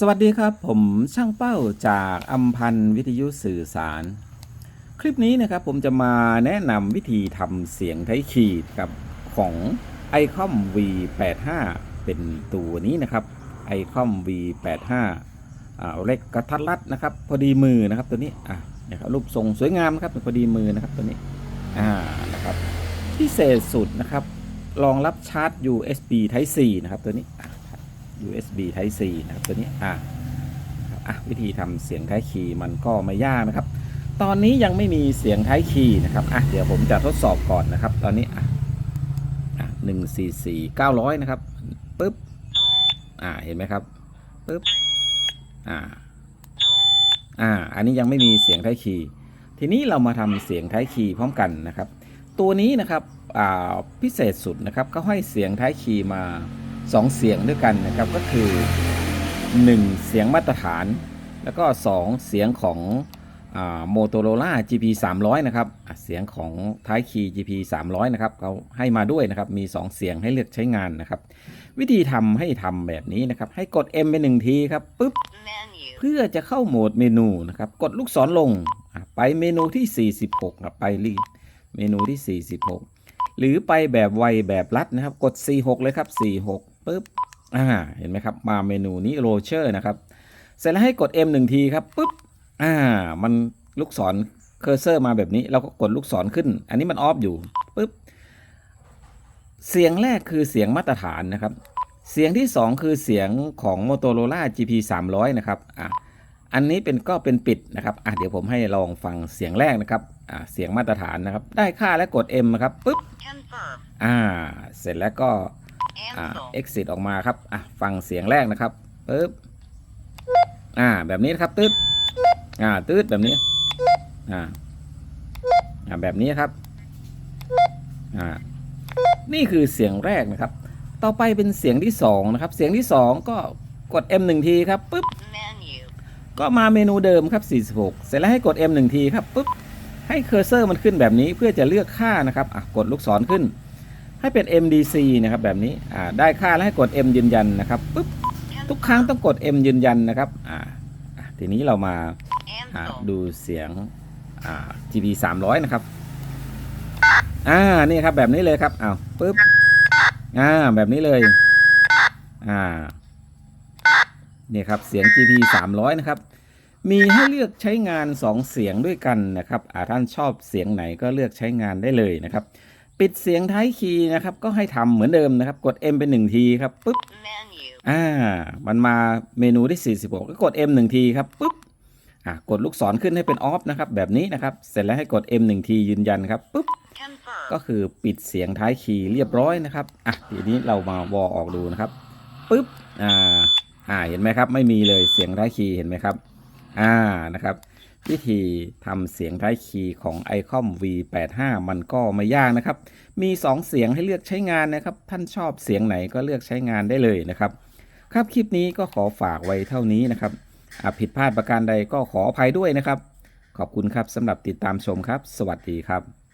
สวัสดีครับ ผมช่างเป้าจากอัมพันธ์วิทยุสื่อสาร คลิปนี้นะครับผมจะมาแนะนำวิธีทำเสียงไทยขีดกับของ iCom V85 เป็นตัวนี้นะครับ iCom V85 เล็กกระทัดรัดนะครับ พอดีมือนะครับตัวนี้อะนะครับรูปทรงสวยงามนะครับพอดีมือนะครับตัวนี้อ่านะครับพิเศษสุดนะครับรองรับชาร์จ USB Type C นะครับตัวนี้อะ USB Type C นะครับตัวนี้อะอะวิธีทำเสียงท้ายคีย์มันก็ไม่ยากนะครับ ตอนนี้ยังไม่มีเสียงท้ายคีย์นะครับอะเดี๋ยวผมจะทดสอบก่อนนะครับ ตอนนี้อะอะหนึ่งสี่สี่เก้าร้อยนะครับปึ๊บอ่าเห็นไหมครับปึ๊บอ่าอ่า อันนี้ยังไม่มีเสียงท้ายคีย์ทีนี้เรามาทำเสียงท้ายคีย์พร้อมกันนะครับ ตัวนี้นะครับอ่าพิเศษสุดนะครับก็ให้เสียงท้ายคีย์มา สองเสียงด้วยกันนะครับก็คือ 1 เสียงมาตรฐาน แล้วก็ 2 เสียงของโมโตโรล่า GP 300 นะครับอะเสียงของท้ายคีย์ GP 300 นะครับเขาให้มาด้วยนะครับ มี 2 เสียงให้เลือกใช้งานนะครับ วิธีทำให้ทำแบบนี้นะครับ ให้กด M ไปหนึ่งทีครับปุ๊บ menu, เพื่อจะเข้าโหมดเมนูนะครับ กดลูกศรลงอะไปเมนูที่ 46ครับไปรีเมนูที่ 46 หรือไปแบบไวแบบรัดนะครับ กด 46 เลยครับ 46 ปุ๊บอ่าเห็นไหมครับมาเมนูนี้โรเชอร์นะครับ เสร็จแล้วให้กด M หนึ่งทีครับปุ๊บอ่ามันลูกศรเคอร์เซอร์มาแบบนี้ เราก็กดลูกศรขึ้น อันนี้มันออฟอยู่ปุ๊บเสียงแรกคือเสียงมาตรฐานนะครับ เสียงที่ 2 คือเสียงของ Motorola GP 300นะครับอะอันนี้เป็นก็เป็นปิดนะครับอะเดี๋ยวผมให้ลองฟังเสียงแรกนะครับอะเสียงมาตรฐานนะครับ ได้ค่าแล้วกด M นะครับปุ๊บ confirm, อ่า เสร็จแล้วก็ อ่า answer, exit ออกมาครับอะฟังเสียงแรกนะครับปุ๊บอ่าแบบนี้นะครับตืดอ่าตืดแบบนี้อ่าอ่าแบบนี้ครับอ่านี่คือเสียงแรกนะครับ ต่อไปเป็นเสียงที่สองนะครับ เสียงที่สองก็กด M หนึ่งทีครับปุ๊บ menu, ก็มาเมนูเดิมครับ 46 เสร็จแล้วให้กด M 1ทีครับปุ๊บให้เคอร์เซอร์มันขึ้นแบบนี้เพื่อจะเลือกค่านะครับอะกดลูกศรขึ้น ให้เป็น MDC นะครับแบบนี้ได้ค่าแล้วให้กด M ยืนยันนะครับปุ๊บทุกครั้งต้องกด M ยืนยันนะครับทีนี้เรามาดูเสียงอ่า GP 300 นะครับอ่านี่ครับแบบนี้เลยครับอ้าวปุ๊บอ่าแบบนี้เลยอ่านี่ครับเสียง GP 300 นะครับ มีให้เลือกใช้งาน 2 เสียงด้วยกันนะครับท่านชอบเสียงไหนก็เลือกใช้งานได้เลยนะครับ ปิดเสียงท้ายคีย์นะครับ ก็ให้ทำเหมือนเดิมนะครับ กด M เป็น1ทีครับปุ๊บ menu, อ่า มันมาเมนูที่ 46 ก็กด M 1ทีครับปุ๊บ อ่ากดลูกศรขึ้นให้เป็นออฟนะครับ แบบนี้นะครับ เสร็จแล้วให้กด M 1ทียืนยันครับปุ๊บ confirm, ก็คือปิดเสียงท้ายคีย์เรียบร้อยนะครับ อะทีนี้เรามาวอออกดูนะครับปุ๊บ อ่า อ่า เห็นไหมครับ ไม่มีเลยเสียงท้ายคีย์เห็นไหมครับ อ่า นะครับ วิธีทำเสียงไร้คีย์ของ iCom V85 มันก็ไม่ยากนะครับ มี 2 เสียงให้เลือกใช้งานนะครับ ท่านชอบเสียงไหนก็เลือกใช้งานได้เลยนะครับ ครับคลิปนี้ก็ขอฝากไว้เท่านี้นะครับอะผิดพลาดประการใดก็ขออภัยด้วยนะครับ ขอบคุณครับสำหรับติดตามชมครับ สวัสดีครับ